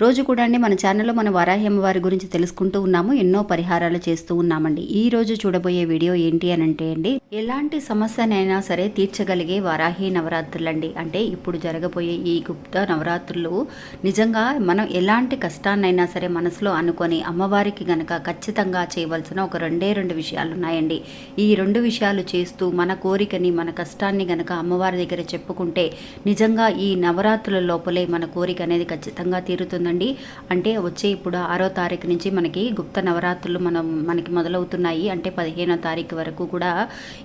రోజు కూడా అండి మన ఛానల్లో మన వారాహి అమ్మవారి గురించి తెలుసుకుంటూ ఉన్నాము ఎన్నో పరిహారాలు చేస్తూ ఉన్నామండి. ఈ రోజు చూడబోయే వీడియో ఏంటి అని అంటే అండి ఎలాంటి సమస్యనైనా సరే తీర్చగలిగే వరాహి నవరాత్రులండి. అంటే ఇప్పుడు జరగబోయే ఈ గుప్త నవరాత్రులు నిజంగా మనం ఎలాంటి కష్టాన్నైనా సరే మనసులో అనుకొని అమ్మవారికి గనక ఖచ్చితంగా చేయవలసిన ఒక రెండే రెండు విషయాలు ఉన్నాయండి ఈ రెండు విషయాలు చేస్తూ మన కోరికని మన కష్టాన్ని గనక అమ్మవారి దగ్గర చెప్పుకుంటే నిజంగా ఈ నవరాత్రుల లోపలే మన కోరిక అనేది ఖచ్చితంగా తీరుతుంది. తీరుతుందండి అంటే వచ్చే ఇప్పుడు ఆరో తారీఖు నుంచి మనకి గుప్త నవరాత్రులు మనం మనకి మొదలవుతున్నాయి. అంటే పదిహేనో తారీఖు వరకు కూడా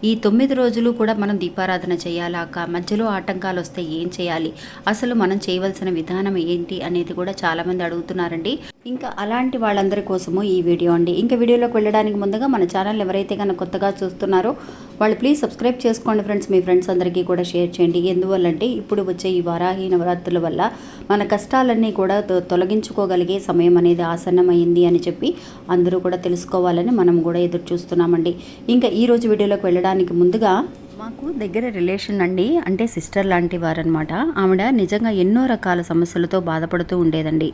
ఈ తొమ్మిది రోజులు కూడా మనం దీపారాధన చేయాలా మధ్యలో ఆటంకాలు వస్తే ఏం చేయాలి? అసలు మనం చేయవలసిన విధానం ఏంటి అనేది కూడా చాలామంది అడుగుతున్నారండి. ఇంకా అలాంటి వాళ్ళందరి కోసము ఈ వీడియో అండి. ఇంకా వీడియోలోకి వెళ్ళడానికి ముందుగా మన ఛానల్ ఎవరైతే కనుక కొత్తగా చూస్తున్నారో వాళ్ళు ప్లీజ్ సబ్స్క్రైబ్ చేసుకోండి ఫ్రెండ్స్. మీ ఫ్రెండ్స్ అందరికీ కూడా షేర్ చేయండి. ఎందువల్లంటే ఇప్పుడు వచ్చే ఈ వారాహి నవరాత్రుల వల్ల మన కష్టాలన్నీ కూడా తొ- తొలగించుకోగలిగే సమయం అనేది ఆసన్నమైంది అని చెప్పి అందరూ కూడా తెలుసుకోవాలని మనం కూడా ఎదురు చూస్తున్నామండి. ఇంకా ఈరోజు వీడియోలోకి వెళ్ళడానికి ముందుగా మాకు దగ్గర రిలేషన్ అండి. అంటే సిస్టర్ లాంటి వారనమాట ఆవిడ నిజంగా ఎన్నో రకాల సమస్యలతో బాధపడుతూ ఉండేదండి.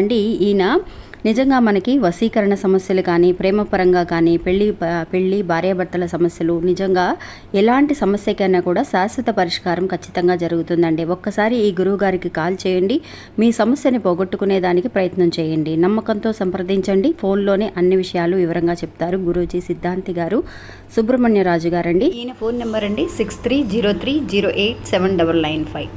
అండి. ఈయన నిజంగా మనకి వశీకరణ సమస్యలు కానీ ప్రేమపరంగా కానీ పెళ్ళి పెళ్ళి భార్యాభర్తల సమస్యలు నిజంగా ఎలాంటి సమస్యకైనా కూడా శాశ్వత పరిష్కారం ఖచ్చితంగా జరుగుతుందండి. ఒక్కసారి ఈ గురువు గారికి కాల్ చేయండి. మీ సమస్యని పోగొట్టుకునే దానికి ప్రయత్నం చేయండి. నమ్మకంతో సంప్రదించండి. ఫోన్లోనే అన్ని విషయాలు వివరంగా చెప్తారు గురూజీ సిద్ధాంతి గారు. సుబ్రహ్మణ్యరాజు గారండి. ఈయన ఫోన్ నెంబర్ అండి. Six three zero three zero eight seven double nine five.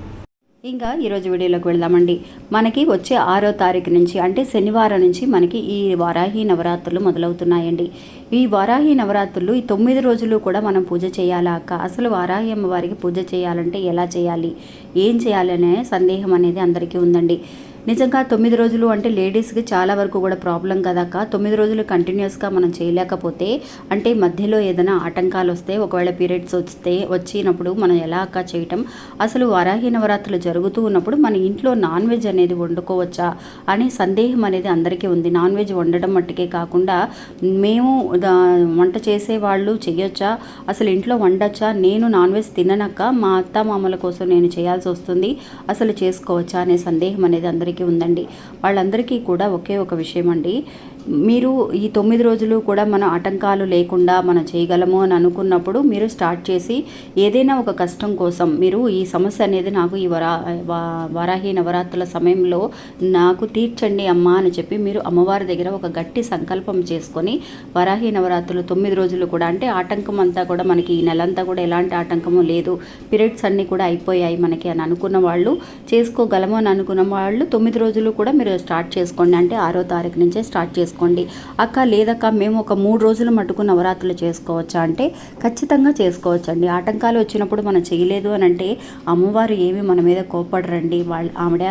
ఇంకా ఈరోజు వీడియోలోకి వెళ్దామండి. మనకి వచ్చే ఆరో తారీఖు నుంచి అంటే శనివారం నుంచి మనకి ఈ వారాహి నవరాత్రులు మొదలవుతున్నాయండి. ఈ వారాహి నవరాత్రులు ఈ తొమ్మిది రోజులు కూడా మనం పూజ చేయాలా అక్క? అసలు వారాహి అమ్మవారికి పూజ చేయాలంటే ఎలా చేయాలి? ఏం చేయాలనే సందేహం అనేది అందరికీ ఉందండి. నిజంగా తొమ్మిది రోజులు అంటే లేడీస్కి చాలా వరకు కూడా ప్రాబ్లం కదక్క. తొమ్మిది రోజులు కంటిన్యూస్గా మనం చేయలేకపోతే అంటే మధ్యలో ఏదైనా ఆటంకాలు వస్తే ఒకవేళ పీరియడ్స్ వస్తే వచ్చినప్పుడు మనం ఎలా అక్క చేయటం? అసలు వారాహి నవరాత్రులు జరుగుతూ ఉన్నప్పుడు మన ఇంట్లో నాన్ వెజ్ అనేది వండుకోవచ్చా? అనే సందేహం అనేది అందరికీ ఉంది. నాన్ వెజ్ వండడం మట్టుకే కాకుండా మేము వంట చేసే వాళ్ళు చేయొచ్చా? అసలు ఇంట్లో వండొచ్చా? నేను నాన్ వెజ్ తిననక్క. మా అత్త మామల కోసం నేను చేయాల్సి వస్తుంది. అసలు చేసుకోవచ్చా అనే సందేహం అనేది అందరికీ ఉందండి. వాళ్ళందరికీ కూడా ఒకే ఒక విషయం అండి మీరు ఈ తొమ్మిది రోజులు కూడా మన ఆటంకాలు లేకుండా మనం చేయగలము అని అనుకున్నప్పుడు మీరు స్టార్ట్ చేసి ఏదైనా ఒక కష్టం కోసం మీరు ఈ సమస్య అనేది నాకు ఈ వరా వరాహి నవరాత్రుల సమయంలో నాకు తీర్చండి అమ్మా అని చెప్పి మీరు అమ్మవారి దగ్గర ఒక గట్టి సంకల్పం చేసుకొని వరాహి నవరాత్రులు తొమ్మిది రోజులు కూడా అంటే ఆటంకం అంతా కూడా మనకి ఈ నెలంతా కూడా ఎలాంటి ఆటంకము లేదు. పీరియడ్స్ అన్నీ కూడా అయిపోయాయి మనకి అని అనుకున్న వాళ్ళు చేసుకోగలము అని అనుకున్న వాళ్ళు తొమ్మిది రోజులు కూడా మీరు స్టార్ట్ చేసుకోండి అంటే ఆరో తారీఖు నుంచే స్టార్ట్ చేసుకోండి అక్క లేదక్క మేము ఒక మూడు రోజులు మటుకు నవరాత్రులు చేసుకోవచ్చా అంటే ఖచ్చితంగా చేసుకోవచ్చండి. ఆటంకాలు వచ్చినప్పుడు మనం చేయలేదు అని అంటే అమ్మవారు ఏమి మన మీద కోపడరండి వాళ్ళ ఆవిడ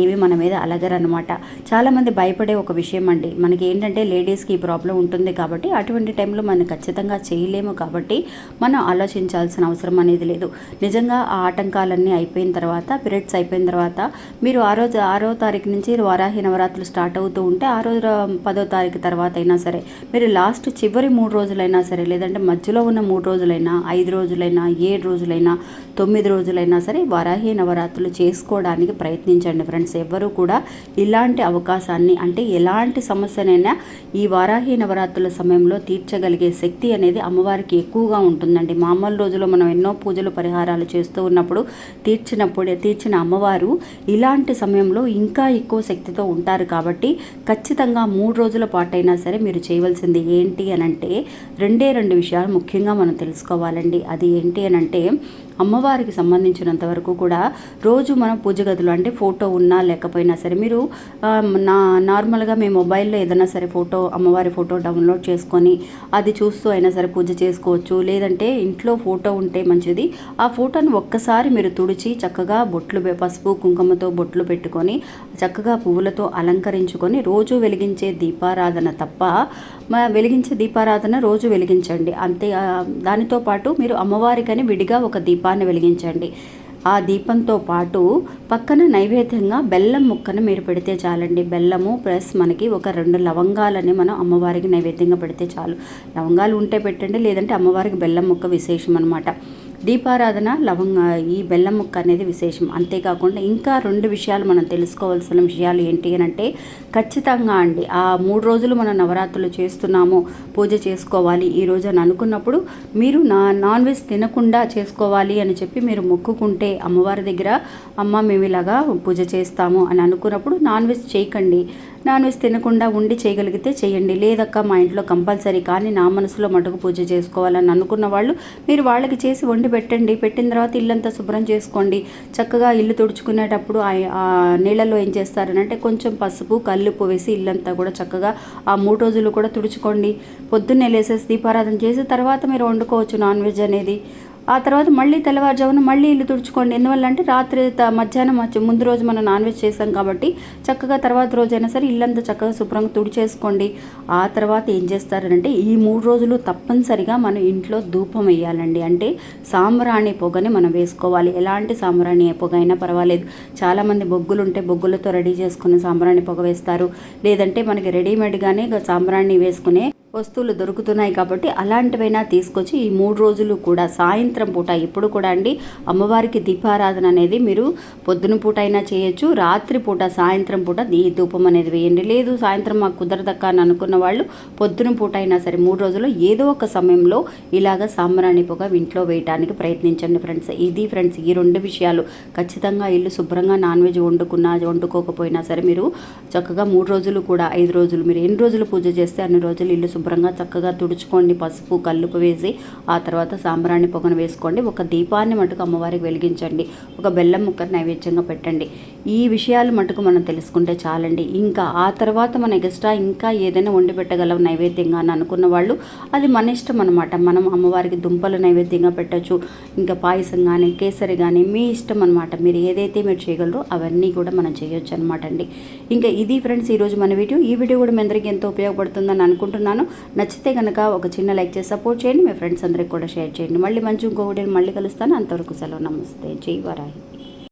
ఏమి మన మీద అలగరనమాట చాలామంది భయపడే ఒక విషయం అండి. మనకి ఏంటంటే లేడీస్కి ఈ ప్రాబ్లం ఉంటుంది కాబట్టి అటువంటి టైంలో మనం ఖచ్చితంగా చేయలేము కాబట్టి మనం ఆలోచించాల్సిన అవసరం అనేది లేదు. నిజంగా ఆ ఆటంకాలన్నీ అయిపోయిన తర్వాత పీరియడ్స్ అయిపోయిన తర్వాత మీరు ఆ రోజు ఆరో తారీఖు నుంచి వారాహి నవరాత్రులు స్టార్ట్ అవుతూ ఉంటే ఆ రోజు పదో పదో తారీఖు తర్వాత అయినా సరే మీరు లాస్ట్ చివరి మూడు రోజులైనా సరే లేదంటే మధ్యలో ఉన్న మూడు రోజులైనా ఐదు రోజులైనా ఏడు రోజులైనా తొమ్మిది రోజులైనా సరే వరాహి నవరాత్రులు చేసుకోవడానికి ప్రయత్నించండి ఫ్రెండ్స్. ఎవ్వరూ కూడా ఇలాంటి అవకాశాన్ని అంటే ఎలాంటి సమస్యనైనా ఈ వారాహి నవరాత్రుల సమయంలో తీర్చగలిగే శక్తి అనేది అమ్మవారికి ఎక్కువగా ఉంటుందండి. మామూలు రోజుల్లో మనం ఎన్నో పూజలు పరిహారాలు చేస్తూ ఉన్నప్పుడు తీర్చినప్పుడే తీర్చిన అమ్మవారు ఇలాంటి సమయంలో ఇంకా ఎక్కువ శక్తితో ఉంటారు కాబట్టి ఖచ్చితంగా మూడు రోజులు పాటైనా సరే మీరు చేయవలసింది ఏంటి అని అంటే రెండే రెండు విషయాలు ముఖ్యంగా మనం తెలుసుకోవాలండి. అది ఏంటి అని అంటే అమ్మవారికి సంబంధించినంత వరకు కూడా రోజు మనం పూజ గదిలో అంటే ఫోటో ఉన్నా లేకపోయినా సరే మీరు నా నార్మల్గా మీ మొబైల్లో ఏదైనా సరే ఫోటో అమ్మవారి ఫోటో డౌన్లోడ్ చేసుకొని అది చూస్తూ అయినా సరే పూజ చేసుకోవచ్చు. లేదంటే ఇంట్లో ఫోటో ఉంటే మంచిది. ఆ ఫోటోని ఒక్కసారి మీరు తుడిచి చక్కగా బొట్లు పసుపు కుంకుమతో బొట్లు పెట్టుకొని చక్కగా పువ్వులతో అలంకరించుకొని రోజు వెలిగించే దీపారాధన తప్ప వెలిగించే దీపారాధన రోజు వెలిగించండి. అంతే దానితో పాటు మీరు అమ్మవారికని విడిగా ఒక దీపాన్ని వెలిగించండి. ఆ దీపంతో పాటు పక్కన నైవేద్యంగా బెల్లం ముక్కను మీరు పెడితే చాలండి. బెల్లము ప్లస్ మనకి ఒక రెండు లవంగాలని మనం అమ్మవారికి నైవేద్యంగా పెడితే చాలు. లవంగాలు ఉంటే పెట్టండి లేదంటే అమ్మవారికి బెల్లం ముక్క విశేషం అనమాట దీపారాధన లవంగ ఈ బెల్లం ముక్క అనేది విశేషం. అంతేకాకుండా ఇంకా రెండు విషయాలు మనం తెలుసుకోవాల్సిన విషయాలు ఏంటి అని అంటే ఖచ్చితంగా అండి ఆ మూడు రోజులు మనం నవరాత్రులు చేస్తున్నాము పూజ చేసుకోవాలి. ఈ రోజు అని అనుకున్నప్పుడు మీరు నా నాన్ వెజ్ తినకుండా చేసుకోవాలి అని చెప్పి మీరు మొక్కుకుంటే అమ్మవారి దగ్గర అమ్మ మేము ఇలాగా పూజ చేస్తాము అని అనుకున్నప్పుడు నాన్ వెజ్ చేయకండి. నాన్ వెజ్ తినకుండా ఉండి చేయగలిగితే చేయండి. లేదక్క మా ఇంట్లో కంపల్సరీ కానీ నా మనసులో మటుకు పూజ చేసుకోవాలని అనుకున్న వాళ్ళు మీరు వాళ్ళకి చేసి వండి పెట్టండి. పెట్టిన తర్వాత ఇల్లంతా శుభ్రం చేసుకోండి. చక్కగా ఇల్లు తుడుచుకునేటప్పుడు ఆ- నీళ్ళలో ఏం చేస్తారనంటే కొంచెం పసుపు కల్లుపు వేసి ఇల్లంతా కూడా చక్కగా ఆ మూడు రోజులు కూడా తుడుచుకోండి. పొద్దున్నే లేసేసి దీపారాధన చేసి తర్వాత మీరు వండుకోవచ్చు నాన్ వెజ్ అనేది. ఆ తర్వాత మళ్ళీ తెల్లవారుజామున మళ్ళీ ఇల్లు తుడుచుకోండి. ఎందువల్ల అంటే రాత్రి మధ్యాహ్నం ముందు రోజు మనం నాన్ వెజ్ చేసాం కాబట్టి చక్కగా తర్వాత రోజైనా సరే ఇల్లంతా చక్కగా శుభ్రంగా తుడిచేసుకోండి. ఆ తర్వాత ఏం చేస్తారంటే ఈ మూడు రోజులు తప్పనిసరిగా మనం ఇంట్లో ధూపం వేయాలండి. అంటే సాంబ్రాణి పొగని మనం వేసుకోవాలి. ఎలాంటి సాంబ్రాణి పొగ అయినా పర్వాలేదు. చాలామంది బొగ్గులు ఉంటే బొగ్గులతో రెడీ చేసుకుని సాంబ్రాణి పొగ వేస్తారు. లేదంటే మనకి రెడీమేడ్గానే సాంబ్రాణి వేసుకునే వస్తువులు దొరుకుతున్నాయి కాబట్టి అలాంటివైనా తీసుకొచ్చి ఈ మూడు రోజులు కూడా సాయంత్రం పూట ఇప్పుడు కూడా అండి అమ్మవారికి దీపారాధన అనేది మీరు పొద్దున పూట అయినా చేయొచ్చు రాత్రి పూట సాయంత్రం పూట ఈ ధూపం అనేది వేయండి. లేదు సాయంత్రం మాకు కుదరదక్క అని అనుకున్న వాళ్ళు పొద్దున పూట అయినా సరే మూడు రోజుల్లో ఏదో ఒక సమయంలో ఇలాగ సాంబ్రాణి పొగ ఇంట్లో వేయడానికి ప్రయత్నించండి ఫ్రెండ్స్. ఇది ఫ్రెండ్స్ ఈ రెండు విషయాలు. ఖచ్చితంగా ఇల్లు శుభ్రంగా నాన్ వెజ్ వండుకున్నా వండుకోకపోయినా సరే మీరు చక్కగా మూడు రోజులు కూడా ఐదు రోజులు మీరు ఎన్ని రోజులు పూజ చేస్తే అన్ని రోజులు ఇల్లు శుభ్రంగా చక్కగా తుడుచుకోండి. పసుపు కల్లుపు వేసి ఆ తర్వాత సాంబ్రాణి పొగను వేసుకోండి. ఒక దీపాన్ని మటుకు అమ్మవారికి వెలిగించండి. ఒక బెల్లం ముక్కను నైవేద్యంగా పెట్టండి. ఈ విషయాలు మటుకు మనం తెలుసుకుంటే చాలండి. ఇంకా ఆ తర్వాత మన ఎక్స్ట్రా ఇంకా ఏదైనా వండి పెట్టగలం నైవేద్యంగా అని అనుకున్న వాళ్ళు అది మన ఇష్టం అనమాట మనం అమ్మవారికి దుంపలు నైవేద్యంగా పెట్టచ్చు. ఇంకా పాయసం కానీ కేసరి కానీ మీ ఇష్టం అనమాట మీరు ఏదైతే మీరు చేయగలరో అవన్నీ కూడా మనం చేయొచ్చు అనమాట అండి. ఇంకా ఇది ఫ్రెండ్స్ ఈరోజు మన వీడియో. ఈ వీడియో కూడా మీ అందరికీ ఎంతో ఉపయోగపడుతుందని అనుకుంటున్నాను. నచ్చితే కనుక ఒక చిన్న లైక్ చేసి సపోర్ట్ చేయండి. మీ ఫ్రెండ్స్ అందరికి కూడా షేర్ చేయండి. మళ్ళీ మంచి ఇంకొకటి మళ్ళీ కలుస్తాను. అంతవరకు సెలవు. నమస్తే. జై వరాహి.